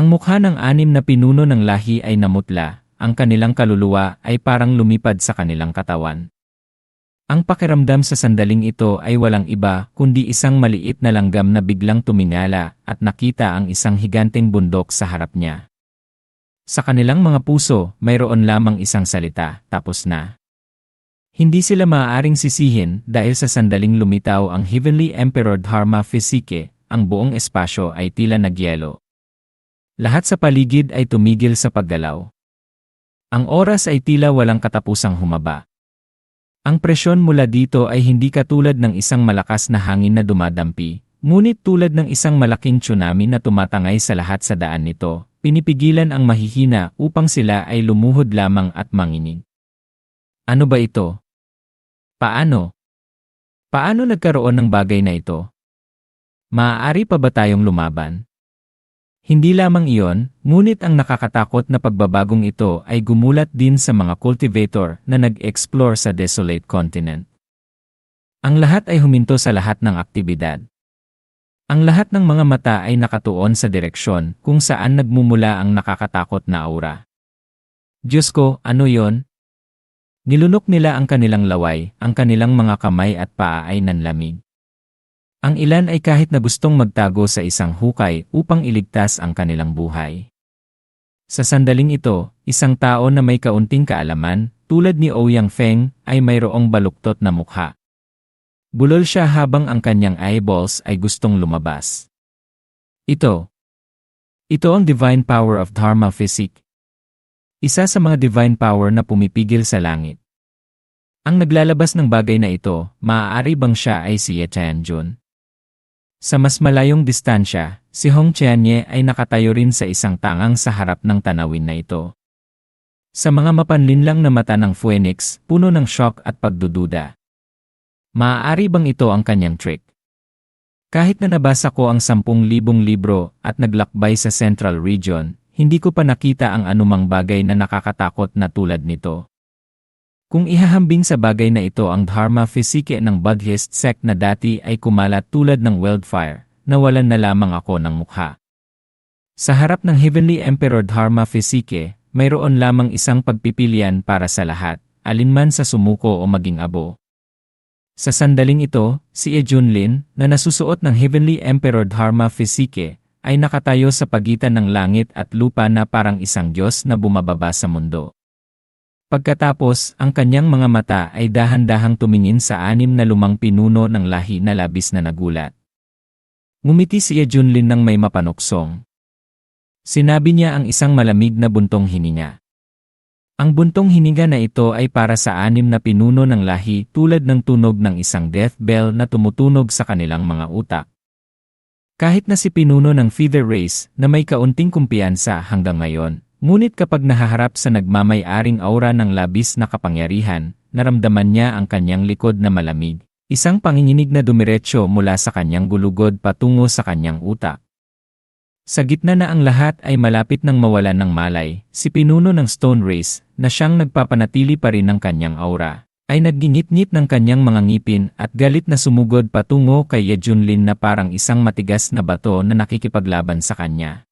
Ang mukha ng anim na pinuno ng lahi ay namutla, ang kanilang kaluluwa ay parang lumipad sa kanilang katawan. Ang pakiramdam sa sandaling ito ay walang iba kundi isang maliit na langgam na biglang tumingala at nakita ang isang higanteng bundok sa harap niya. Sa kanilang mga puso, mayroon lamang isang salita, tapos na. Hindi sila maaaring sisihin dahil sa sandaling lumitaw ang Heavenly Emperor Dharma Physique, ang buong espasyo ay tila nagyelo. Lahat sa paligid ay tumigil sa paggalaw. Ang oras ay tila walang katapusang humaba. Ang presyon mula dito ay hindi katulad ng isang malakas na hangin na dumadampi, ngunit tulad ng isang malaking tsunami na tumatangay sa lahat sa daan nito, pinipigilan ang mahihina upang sila ay lumuhod lamang at manginig. Ano ba ito? Paano? Paano nagkaroon ng bagay na ito? Maaari pa ba tayong lumaban? Hindi lamang iyon, ngunit ang nakakatakot na pagbabagong ito ay gumulat din sa mga cultivator na nag-explore sa desolate continent. Ang lahat ay huminto sa lahat ng aktibidad. Ang lahat ng mga mata ay nakatuon sa direksyon kung saan nagmumula ang nakakatakot na aura. Diyos ko, ano yon? Nilunok nila ang kanilang laway, ang kanilang mga kamay at paa ay nanlamig. Ang ilan ay kahit na gustong magtago sa isang hukay upang iligtas ang kanilang buhay. Sa sandaling ito, isang tao na may kaunting kaalaman, tulad ni Ouyang Feng, ay mayroong baluktot na mukha. Bulol siya habang ang kanyang eyeballs ay gustong lumabas. Ito. Ito ang divine power of Dharma Physique. Isa sa mga divine power na pumipigil sa langit. Ang naglalabas ng bagay na ito, maaari bang siya ay si Ye Tianjun? Sa mas malayong distansya, si Hong Chianye ay nakatayo rin sa isang tangang sa harap ng tanawin na ito. Sa mga mapanlinlang na mata ng Phoenix, puno ng shock at pagdududa. Maaari bang ito ang kanyang trick? Kahit na nabasa ko ang sampung libong libro at naglakbay sa Central Region, hindi ko pa nakita ang anumang bagay na nakakatakot na tulad nito. Kung ihahambing sa bagay na ito ang Dharma Physique ng Buddhist sect na dati ay kumalat tulad ng wildfire, nawalan na lamang ako ng mukha. Sa harap ng Heavenly Emperor Dharma Physique, mayroon lamang isang pagpipilian para sa lahat, alinman sa sumuko o maging abo. Sa sandaling ito, si E. Junlin, na nasusuot ng Heavenly Emperor Dharma Physique, ay nakatayo sa pagitan ng langit at lupa na parang isang Diyos na bumababa sa mundo. Pagkatapos, ang kanyang mga mata ay dahan-dahang tumingin sa anim na lumang pinuno ng lahi na labis na nagulat. Ngumiti si Junlin ng may mapanuksong. Sinabi niya ang isang malamig na buntong hininga. Ang buntong hininga na ito ay para sa anim na pinuno ng lahi tulad ng tunog ng isang death bell na tumutunog sa kanilang mga utak. Kahit na si pinuno ng feather race na may kaunting kumpiyansa hanggang ngayon, Ngunit kapag nahaharap sa nagmamay-aring aura ng labis na kapangyarihan, naramdaman niya ang kanyang likod na malamig. Isang panginginig na dumiretso mula sa kanyang gulugod patungo sa kanyang utak. Sa gitna na ang lahat ay malapit ng mawalan ng malay, si pinuno ng Stone Race, na siyang nagpapanatili pa rin ng kanyang aura, ay naggingit-ngit ng kanyang mga ngipin at galit na sumugod patungo kay Yejunlin na parang isang matigas na bato na nakikipaglaban sa kanya.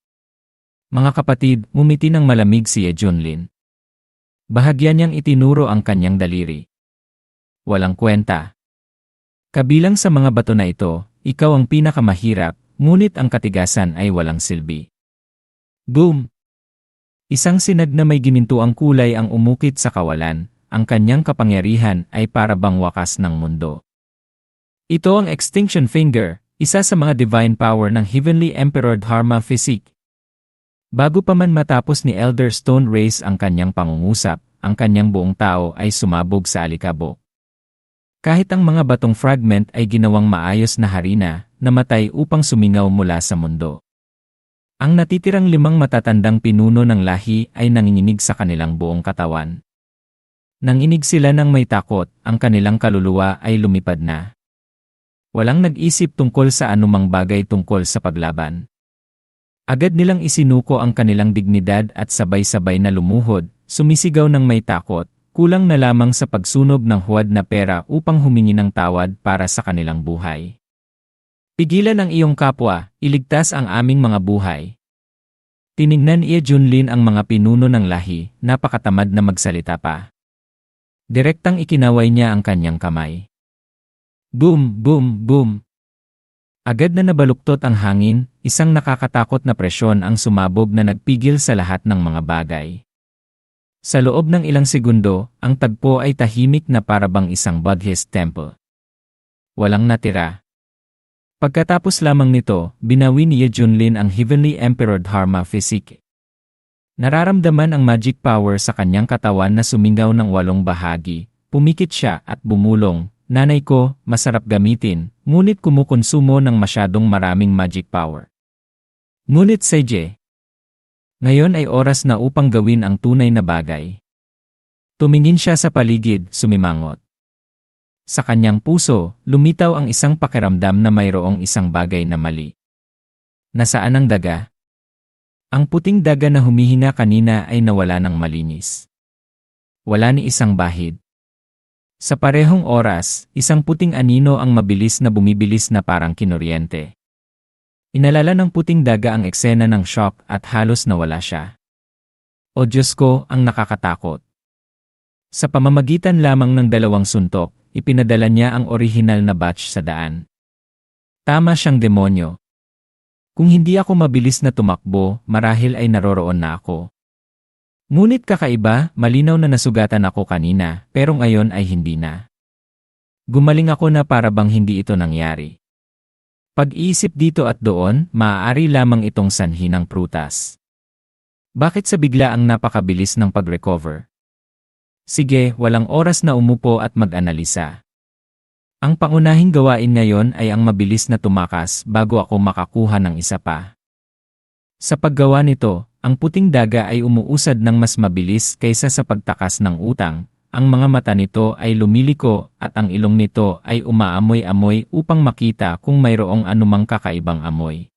Mga kapatid, umiti ng malamig si Junlin. Bahagyan niyang itinuro ang kanyang daliri. Walang kwenta. Kabilang sa mga bato na ito, ikaw ang pinakamahirap, ngunit ang katigasan ay walang silbi. Boom! Isang sinag na may gimintuang kulay ang umukit sa kawalan, ang kanyang kapangyarihan ay para bang wakas ng mundo. Ito ang Extinction Finger, isa sa mga divine power ng Heavenly Emperor Dharma Physique, Bago pa man matapos ni Elder Stone Race ang kanyang pangungusap, ang kanyang buong tao ay sumabog sa alikabok. Kahit ang mga batong fragment ay ginawang maayos na harina, namatay upang sumingaw mula sa mundo. Ang natitirang limang matatandang pinuno ng lahi ay nanginginig sa kanilang buong katawan. Nanginig sila ng may takot, ang kanilang kaluluwa ay lumipad na. Walang nag-isip tungkol sa anumang bagay tungkol sa paglaban. Agad nilang isinuko ang kanilang dignidad at sabay-sabay na lumuhod, sumisigaw ng may takot, kulang na lamang sa pagsunog ng huwad na pera upang humingi ng tawad para sa kanilang buhay. Pigilan ang iyong kapwa, iligtas ang aming mga buhay. Tiningnan iya Junlin ang mga pinuno ng lahi, napakatamad na magsalita pa. Direktang ikinaway niya ang kanyang kamay. Boom, boom, boom. Agad na nabaluktot ang hangin, isang nakakatakot na presyon ang sumabog na nagpigil sa lahat ng mga bagay. Sa loob ng ilang segundo, ang tagpo ay tahimik na parabang isang Buddhist temple. Walang natira. Pagkatapos lamang nito, binawi ni Junlin ang Heavenly Emperor Dharma Physique. Nararamdaman ang magic power sa kanyang katawan na sumingaw ng walong bahagi, pumikit siya at bumulong, Nanay ko, masarap gamitin, ngunit kumukonsumo ng masyadong maraming magic power. Ngunit Seje, ngayon ay oras na upang gawin ang tunay na bagay. Tumingin siya sa paligid, sumimangot. Sa kanyang puso, lumitaw ang isang pakiramdam na mayroong isang bagay na mali. Nasaan ang daga? Ang puting daga na humihina kanina ay nawala ng malinis. Wala ni isang bahid. Sa parehong oras, isang puting anino ang mabilis na bumibilis na parang kinuryente. Inalala ng puting daga ang eksena ng shock at halos nawala siya. O Diyos ko, ang nakakatakot. Sa pamamagitan lamang ng dalawang suntok, ipinadala niya ang orihinal na batch sa daan. Tama siyang demonyo. Kung hindi ako mabilis na tumakbo, marahil ay naroroon na ako. Ngunit kakaiba, malinaw na nasugatan ako kanina, pero ngayon ay hindi na. Gumaling ako na para bang hindi ito nangyari. Pag-iisip dito at doon, maaari lamang itong sanhi ng prutas. Bakit sa bigla ang napakabilis ng pag-recover? Sige, walang oras na umupo at mag-analisa. Ang pangunahing gawain ngayon ay ang mabilis na tumakas bago ako makakuha ng isa pa. Sa paggawa nito, ang puting daga ay umuusad ng mas mabilis kaysa sa pagtakas ng utang, ang mga mata nito ay lumiliko at ang ilong nito ay umaamoy-amoy upang makita kung mayroong anumang kakaibang amoy.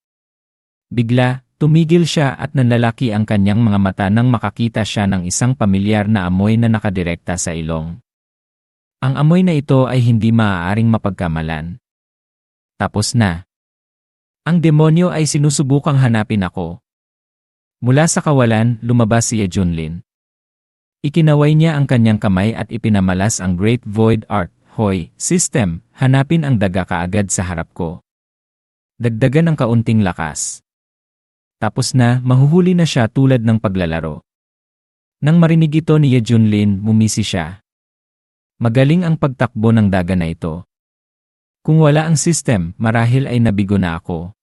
Bigla, Tumigil siya at nanlalaki ang kanyang mga mata nang makakita siya ng isang pamilyar na amoy na nakadirekta sa ilong. Ang amoy na ito ay hindi maaaring mapagkamalan. Tapos na. Ang demonyo ay sinusubukang hanapin ako. Mula sa kawalan, lumabas si Junlin. Ikinaway niya ang kanyang kamay at ipinamalas ang Great Void Art, Hoy, System, hanapin ang daga kaagad sa harap ko. Dagdagan ang kaunting lakas. Tapos na, mahuhuli na siya tulad ng paglalaro. Nang marinig ito ni Junlin, mumisi siya. Magaling ang pagtakbo ng daga na ito. Kung wala ang system, marahil ay nabigo na ako.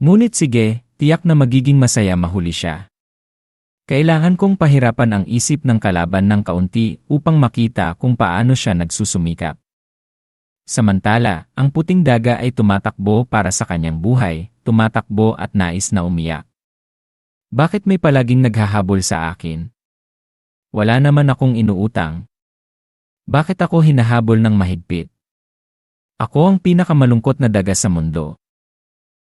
Ngunit sige, tiyak na magiging masaya mahuli siya. Kailangan kong pahirapan ang isip ng kalaban ng kaunti upang makita kung paano siya nagsusumikap. Samantala, ang puting daga ay tumatakbo para sa kanyang buhay, tumatakbo at nais na umiyak. Bakit may palaging naghahabol sa akin? Wala naman akong inuutang. Bakit ako hinahabol ng mahigpit? Ako ang pinakamalungkot na daga sa mundo.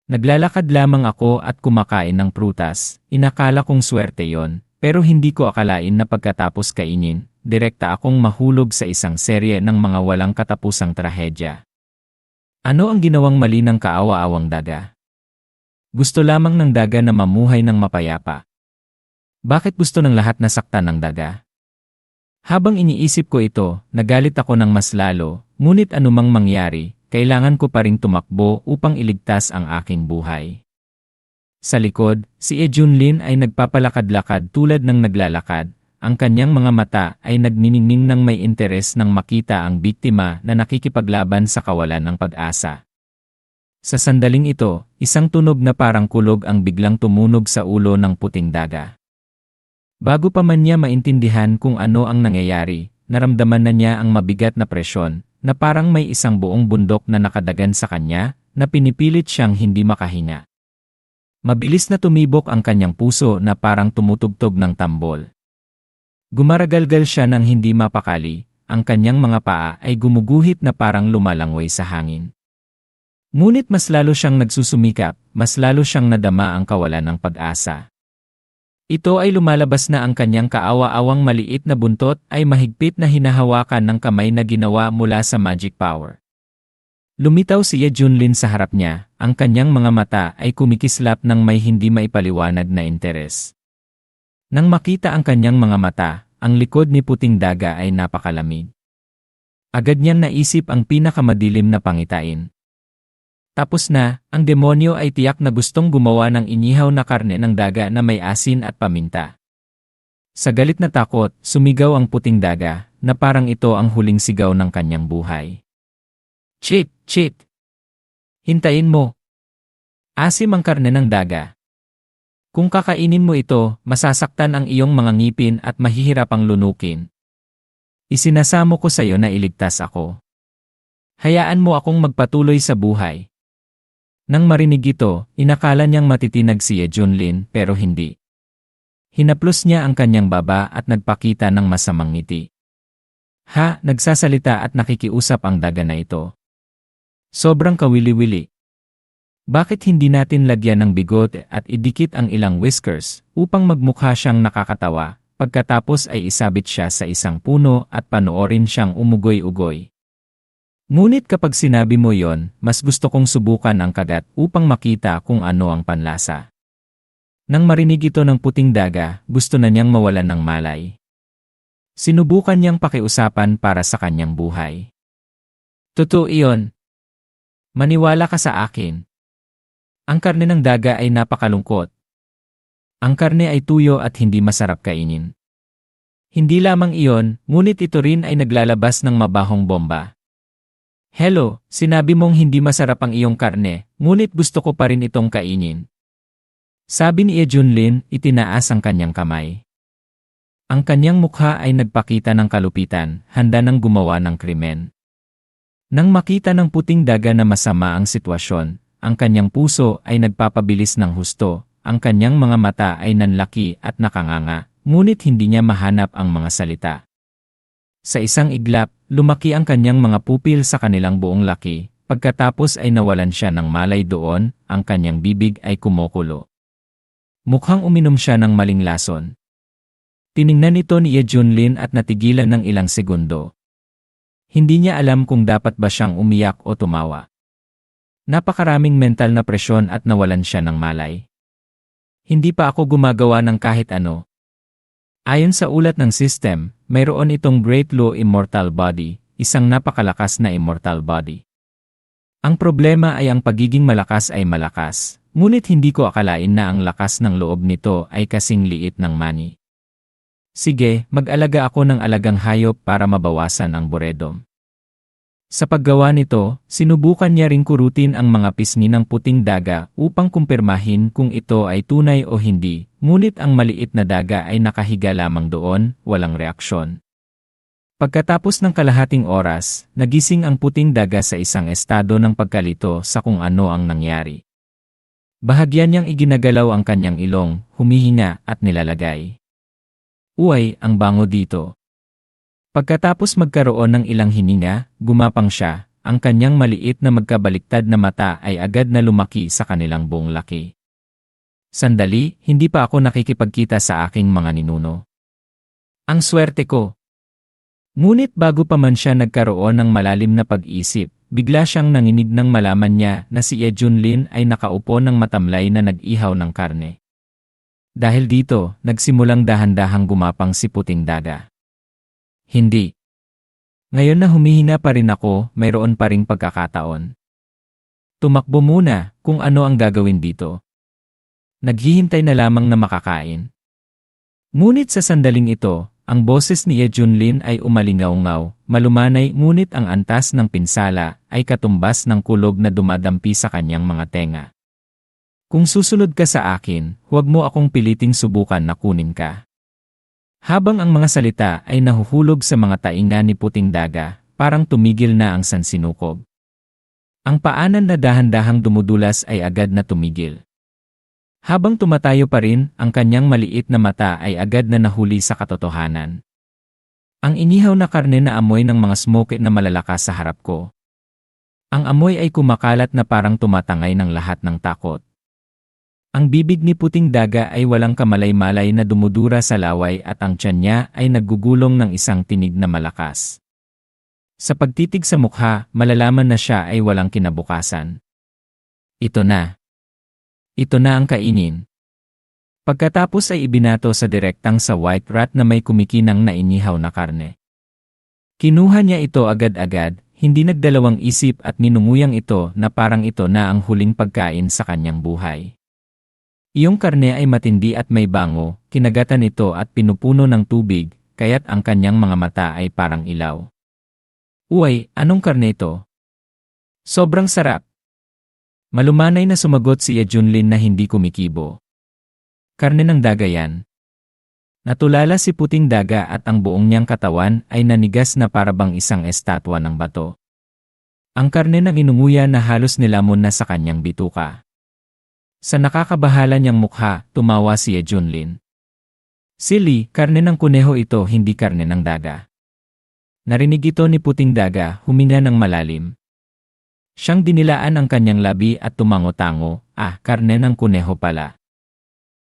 Naglalakad lamang ako at kumakain ng prutas, inakala kong swerte yon, pero hindi ko akalain na pagkatapos kainin, direkta akong mahulog sa isang serye ng mga walang katapusang trahedya. Ano ang ginawang mali ng kaawa-awang daga? Gusto lamang ng daga na mamuhay ng mapayapa. Bakit gusto ng lahat na saktan ng daga? Habang iniisip ko ito, nagalit ako ng mas lalo, ngunit anumang mangyari, kailangan ko pa ring tumakbo upang iligtas ang aking buhay. Sa likod, si E. Junlin ay nagpapalakad-lakad tulad ng naglalakad, ang kanyang mga mata ay nagniningning ng may interes nang makita ang biktima na nakikipaglaban sa kawalan ng pag-asa. Sa sandaling ito, isang tunog na parang kulog ang biglang tumunog sa ulo ng puting daga. Bago pa man niya maintindihan kung ano ang nangyayari, naramdaman na niya ang mabigat na presyon, na parang may isang buong bundok na nakadagan sa kanya, na pinipilit siyang hindi makahinga. Mabilis na tumibok ang kanyang puso na parang tumutugtog ng tambol. Gumaragalgal siya ng hindi mapakali, ang kanyang mga paa ay gumuguhit na parang lumalangoy sa hangin. Ngunit mas lalo siyang nagsusumikap, mas lalo siyang nadama ang kawalan ng pag-asa. Ito ay lumalabas na ang kanyang kaawa-awang maliit na buntot ay mahigpit na hinahawakan ng kamay na ginawa mula sa magic power. Lumitaw si Ye Junlin sa harap niya, ang kanyang mga mata ay kumikislap ng may hindi maipaliwanag na interes. Nang makita ang kanyang mga mata, ang likod ni puting daga ay napakalamig. Agad niyang naisip ang pinakamadilim na pangitain. Tapos na, ang demonyo ay tiyak na gustong gumawa ng inihaw na karne ng daga na may asin at paminta. Sa galit na takot, sumigaw ang puting daga, na parang ito ang huling sigaw ng kanyang buhay. Cheat! Cheat! Hintayin mo! Asim ang karne ng daga. Kung kakainin mo ito, masasaktan ang iyong mga ngipin at mahihirapang lunukin. Isinasamo ko sa iyo na iligtas ako. Hayaan mo akong magpatuloy sa buhay. Nang marinig ito, inakala niyang matitinag si Ye Junlin pero hindi. Hinaplos niya ang kanyang baba at nagpakita ng masamang ngiti. Ha, nagsasalita at nakikiusap ang daga na ito. Sobrang kawili-wili. Bakit hindi natin lagyan ng bigote at idikit ang ilang whiskers upang magmukha siyang nakakatawa, pagkatapos ay isabit siya sa isang puno at panoorin siyang umugoy-ugoy. Ngunit kapag sinabi mo yon, mas gusto kong subukan ang kagat upang makita kung ano ang panlasa. Nang marinig ito ng puting daga, gusto na niyang mawalan ng malay. Sinubukan niyang pakiusapan para sa kanyang buhay. Totoo iyon. Maniwala ka sa akin. Ang karne ng daga ay napakalungkot. Ang karne ay tuyo at hindi masarap kainin. Hindi lamang iyon, ngunit ito rin ay naglalabas ng mabahong bomba. Hello, sinabi mong hindi masarap ang iyong karne, ngunit gusto ko pa rin itong kainin. Sabi ni Junlin, itinaas ang kanyang kamay. Ang kanyang mukha ay nagpakita ng kalupitan, handa nang gumawa ng krimen. Nang makita ng puting daga na masama ang sitwasyon, ang kanyang puso ay nagpapabilis ng husto, ang kanyang mga mata ay nanlaki at nakanganga, ngunit hindi niya mahanap ang mga salita. Sa isang iglap, lumaki ang kanyang mga pupil sa kanilang buong laki, pagkatapos ay nawalan siya ng malay doon, ang kanyang bibig ay kumukulo. Mukhang uminom siya ng maling lason. Tiningnan ito ni Ye Junlin at natigilan ng ilang segundo. Hindi niya alam kung dapat ba siyang umiyak o tumawa. Napakaraming mental na presyon at nawalan siya ng malay. Hindi pa ako gumagawa ng kahit ano, Ayon sa ulat ng system, mayroon itong Great Law Immortal Body, isang napakalakas na immortal body. Ang problema ay ang pagiging malakas ay malakas, ngunit hindi ko akalain na ang lakas ng loob nito ay kasing liit ng money. Sige, mag-alaga ako ng alagang hayop para mabawasan ang boredom. Sa paggawa nito, sinubukan niya ring kurutin ang mga pisngi ng puting daga upang kumpirmahin kung ito ay tunay o hindi, ngunit ang maliit na daga ay nakahiga lamang doon, walang reaksyon. Pagkatapos ng kalahating oras, nagising ang puting daga sa isang estado ng pagkalito sa kung ano ang nangyari. Bahagyan niyang iginagalaw ang kanyang ilong, humihinga at nilalagay. Uy, ang bango dito. Pagkatapos magkaroon ng ilang hininga, gumapang siya, ang kanyang maliit na magkabaliktad na mata ay agad na lumaki sa kanilang buong laki. Sandali, hindi pa ako nakikipagkita sa aking mga ninuno. Ang swerte ko. Ngunit bago pa man siya nagkaroon ng malalim na pag-isip, bigla siyang nanginig ng malaman niya na si Ye Junlin ay nakaupo ng matamlay na nag-ihaw ng karne. Dahil dito, nagsimulang dahan-dahang gumapang si puting daga. Hindi. Ngayon na humihina pa rin ako, mayroon pa ring pagkakataon. Tumakbo muna kung ano ang gagawin dito. Naghihintay na lamang na makakain. Ngunit sa sandaling ito, ang boses ni Ye Junlin ay umalingaw-ngaw, malumanay ngunit ang antas ng pinsala ay katumbas ng kulog na dumadampi sa kanyang mga tenga. Kung susunod ka sa akin, huwag mo akong piliting subukan na kunin ka. Habang ang mga salita ay nahuhulog sa mga tainga ni puting daga, parang tumigil na ang sansinukob. Ang paanan na dahan-dahang dumudulas ay agad na tumigil. Habang tumatayo pa rin, ang kanyang maliit na mata ay agad na nahuli sa katotohanan. Ang inihaw na karne na amoy ng mga smoke na malalakas sa harap ko. Ang amoy ay kumakalat na parang tumatangay ng lahat ng takot. Ang bibig ni puting daga ay walang kamalay-malay na dumudura sa laway at ang tiyan niya ay naggugulong ng isang tinig na malakas. Sa pagtitig sa mukha, malalaman na siya ay walang kinabukasan. Ito na. Ito na ang kainin. Pagkatapos ay ibinato sa direktang sa white rat na may kumikinang na inihaw na karne. Kinuha niya ito agad-agad, hindi nagdalawang isip at ninunguyang ito na parang ito na ang huling pagkain sa kanyang buhay. Iyong karne ay matindi at may bango, kinagatan ito at pinupuno ng tubig, kaya't ang kanyang mga mata ay parang ilaw. Uy, anong karne ito? Sobrang sarap. Malumanay na sumagot si Junlin na hindi kumikibo. Karne ng daga yan. Natulala si puting daga at ang buong niyang katawan ay nanigas na parabang isang estatwa ng bato. Ang karne na inunguya na halos nilamon na sa kanyang bituka. Sa nakakabahala niyang mukha, tumawa si Junlin. Silly, karne ng kuneho ito hindi karne ng daga. Narinig ito ni puting daga, huminga ng malalim. Siyang dinilaan ang kanyang labi at tumango-tango, ah, karne ng kuneho pala.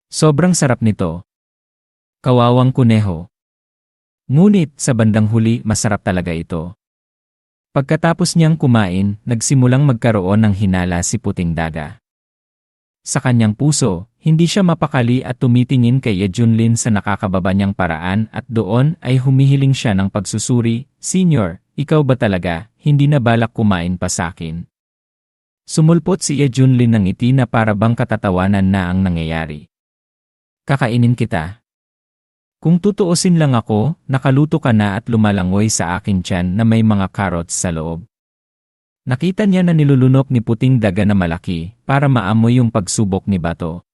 Sobrang sarap nito. Kawawang kuneho. Ngunit sa bandang huli masarap talaga ito. Pagkatapos niyang kumain, nagsimulang magkaroon ng hinala si puting daga. Sa kanyang puso, hindi siya mapakali at tumitingin kay Junlin sa nakakababa niyang paraan at doon ay humihiling siya ng pagsusuri, Senior, ikaw ba talaga, hindi na balak kumain pa sa akin? Sumulpot si Junlin ng ngiti na para bang katatawanan na ang nangyayari. Kakainin kita. Kung tutuusin lang ako, nakaluto ka na at lumalangoy sa akin tiyan na may mga carrots sa loob. Nakita niya na nilulunok ni puting daga na malaki para maamoy yung pagsubok ni Bato.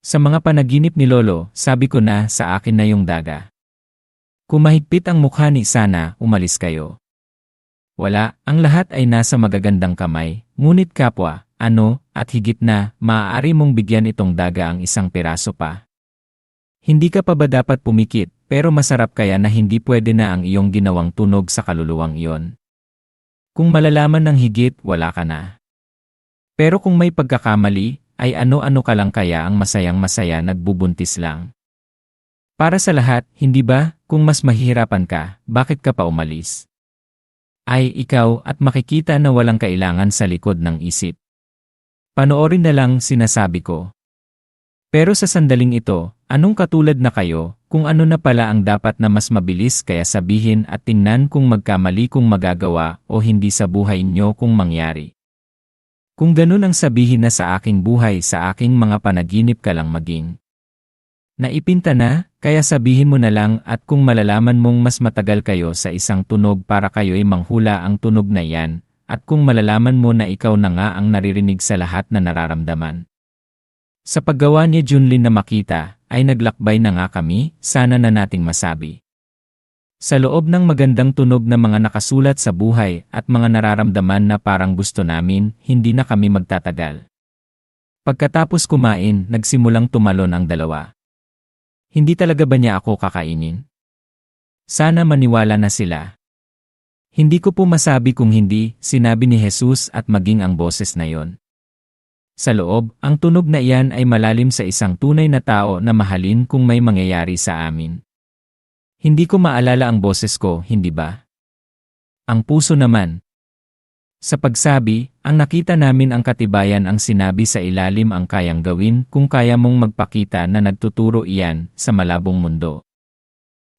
Sa mga panaginip ni Lolo, sabi ko na sa akin na yung daga. Kung mahigpit ang mukha ni Sana, umalis kayo. Wala, ang lahat ay nasa magagandang kamay, ngunit kapwa, ano, at higit na, maaari mong bigyan itong daga ang isang piraso pa. Hindi ka pa ba dapat pumikit, pero masarap kaya na hindi pwede na ang iyong ginawang tunog sa kaluluwang iyon. Kung malalaman ng higit, wala ka na. Pero kung may pagkakamali, ay ano-ano ka lang kaya ang masayang masaya nagbubuntis lang. Para sa lahat, hindi ba, kung mas mahihirapan ka, bakit ka pa umalis? Ay ikaw at makikita na walang kailangan sa likod ng isip. Panoorin na lang sinasabi ko. Pero sa sandaling ito, anong katulad na kayo, kung ano na pala ang dapat na mas mabilis kaya sabihin at tingnan kung magkamali kung magagawa o hindi sa buhay nyo kung mangyari. Kung ganun ang sabihin na sa aking buhay sa aking mga panaginip ka lang maging. Naipinta na, kaya sabihin mo na lang at kung malalaman mong mas matagal kayo sa isang tunog para kayo'y manghula ang tunog na yan, at kung malalaman mo na ikaw na nga ang naririnig sa lahat na nararamdaman. Sa paggawa ni Junlin na makita, ay naglakbay na nga kami, sana na nating masabi. Sa loob ng magandang tunog na mga nakasulat sa buhay at mga nararamdaman na parang gusto namin, hindi na kami magtatagal. Pagkatapos kumain, nagsimulang tumalon ang dalawa. Hindi talaga ba niya ako kakainin? Sana maniwala na sila. Hindi ko po masabi kung hindi, sinabi ni Jesus at maging ang boses na yon. Sa loob, ang tunog na iyan ay malalim sa isang tunay na tao na mahalin kung may mangyayari sa amin. Hindi ko maalala ang boses ko, hindi ba? Ang puso naman. Sa pagsabi, ang nakita namin ang katibayan ang sinabi sa ilalim ang kayang gawin kung kaya mong magpakita na nagtuturo iyan sa malabong mundo.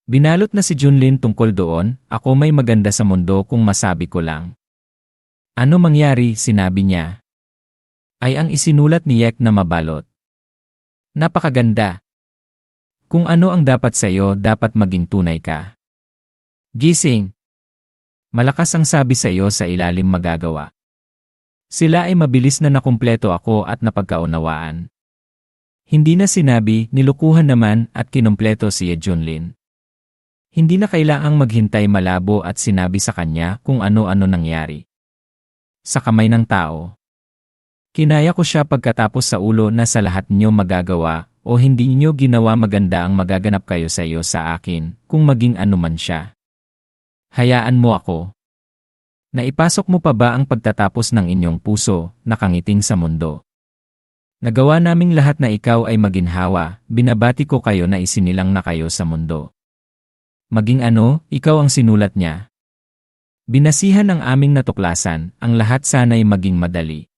Binalot na si Junlin tungkol doon, ako may maganda sa mundo kung masabi ko lang. Ano mangyari, sinabi niya. Ay ang isinulat ni Yek na mabalot. Napakaganda. Kung ano ang dapat sa iyo, dapat maging tunay ka. Gising. Malakas ang sabi sa iyo sa ilalim magagawa. Sila ay mabilis na nakumpleto ako at napagkaunawaan. Hindi na sinabi, nilukuhan naman at kinumpleto si Junlin. Hindi na kailangang maghintay malabo at sinabi sa kanya kung ano-ano nangyari. Sa kamay ng tao. Kinaya ko siya pagkatapos sa ulo na sa lahat niyo magagawa o hindi niyo ginawa maganda ang magaganap kayo sa iyo sa akin kung maging anuman siya. Hayaan mo ako. Naipasok mo pa ba ang pagtatapos ng inyong puso, nakangiting sa mundo? Nagawa naming lahat na ikaw ay maginhawa, binabati ko kayo na isinilang na kayo sa mundo. Maging ano, ikaw ang sinulat niya. Binasihan ang aming natuklasan, ang lahat sana'y maging madali.